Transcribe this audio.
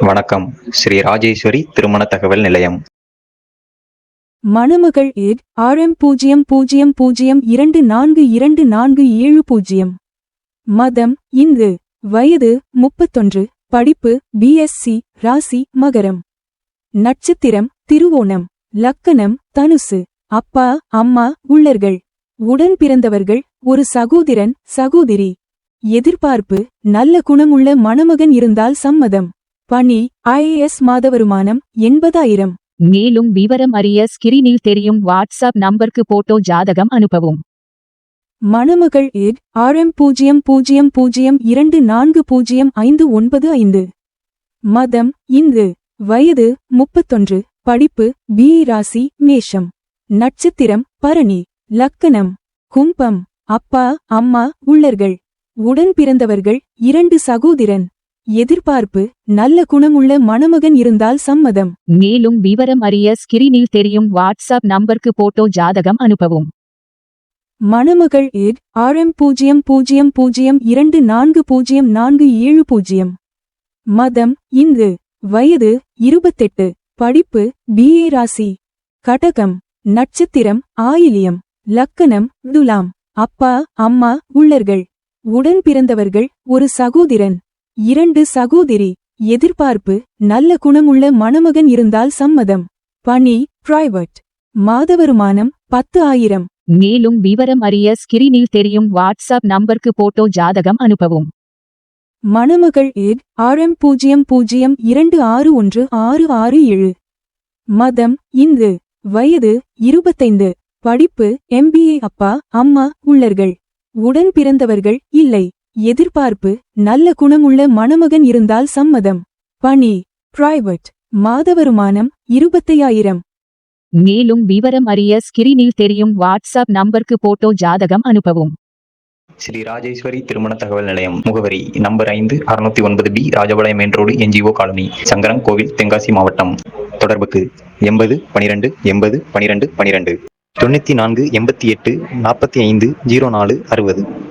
வணக்கம். ஸ்ரீ ராஜேஸ்வரி திருமண தகவல் நிலையம். மணமகள் எட் ஆர்எம் பூஜ்ஜியம் பூஜ்ஜியம் பூஜ்ஜியம் இரண்டு நான்கு இரண்டு நான்கு ஏழு பூஜ்ஜியம். மதம் இந்து வயது முப்பத்தொன்று படிப்பு பிஎஸ்சி ராசி மகரம். நட்சத்திரம் திருவோணம் லக்கணம் தனுசு. அப்பா அம்மா உள்ளர்கள். உடன் பிறந்தவர்கள் ஒரு சகோதரன் சகோதரி. எதிர்பார்ப்பு நல்ல குணமுள்ள மணமகன் இருந்தால் சம்மதம். பணி ஐஏஎஸ் மாத வருமானம் எண்பதாயிரம். மேலும் விவரம் அறிய ஸ்கிரீனில் தெரியும் வாட்ஸ்அப் நம்பருக்கு போட்டோ ஜாதகம் அனுப்பவும். மணமகள் எட் ஆர்எம் பூஜ்ஜியம் பூஜ்ஜியம் பூஜ்ஜியம் இரண்டு நான்கு பூஜ்ஜியம் ஐந்து ஒன்பது ஐந்து. மதம் இந்து வயது முப்பத்தொன்று படிப்பு பிஇ ராசி மேஷம். நட்சத்திரம் பரணி லக்கணம் கும்பம் அப்பா அம்மா உள்ளர்கள். உடன் பிறந்தவர்கள் இரண்டு சகோதரன். எதிர்பார்ப்பு நல்ல குணமுள்ள மணமகன் இருந்தால் சம்மதம். மேலும் விவரம் அறிய ஸ்கிரீனில் தெரியும் வாட்ஸ்அப் நம்பருக்கு போட்டோ ஜாதகம் அனுப்பவும். மணமகள் எட் ஆர்எம் பூஜ்ஜியம் பூஜ்ஜியம் பூஜ்ஜியம் இரண்டு நான்கு பூஜ்ஜியம் நான்கு ஏழு பூஜ்ஜியம். மதம் இந்து. வயது இருபத்தெட்டு. படிப்பு பிஏ ராசி. கடகம் நட்சத்திரம் ஆயிலியம். லக்கணம் துலாம். அப்பா அம்மா உள்ளர்கள். உடன் பிறந்தவர்கள் ஒரு சகோதரன். இரண்டு சகோதரி. எதிர்பார்ப்பு நல்ல குணமுள்ள மணமகன் இருந்தால் சம்மதம். பணி பிரைவேட் மாத வருமானம் பத்து ஆயிரம். மேலும் விவரம் அறிய ஸ்கிரீனில் தெரியும் வாட்ஸ்அப் நம்பருக்கு போட்டோ ஜாதகம் அனுப்பவும். மணமகள் எட் ஆர்எம் பூஜ்ஜியம் பூஜ்ஜியம் இரண்டு ஆறு ஒன்று ஆறு ஆறு ஏழு. மதம் இந்து. வயது இருபத்தைந்து. படிப்பு எம்பிஏ அப்பா அம்மா உள்ளர்கள். உடன் பிறந்தவர்கள் இல்லை. எதிர்பார்ப்பு நல்ல குணமுள்ள மணமகன் இருந்தால் சம்மதம். பணி பிரைவேட் மாத வருமானம் இருபத்தையாயிரம். மேலும் விவரம் அறிய ஸ்கிரீனில் தெரியும் வாட்ஸ்அப் நம்பருக்கு போட்டோ ஜாதகம் அனுப்பவும். ஸ்ரீ ராஜேஸ்வரி திருமண தகவல் நிலையம் முகவரி நம்பர் ஐந்து அறுநூத்தி ஒன்பது B Rajapalayam main road NGO colony Sankaran Kovil Tenkasi மாவட்டம். தொடர்புக்கு எண்பது பனிரெண்டு எண்பது பனிரெண்டு பனிரெண்டு. தொண்ணூற்றி நான்கு எண்பத்தி எட்டு நாற்பத்தி ஐந்து ஜீரோ நாலு அறுபது.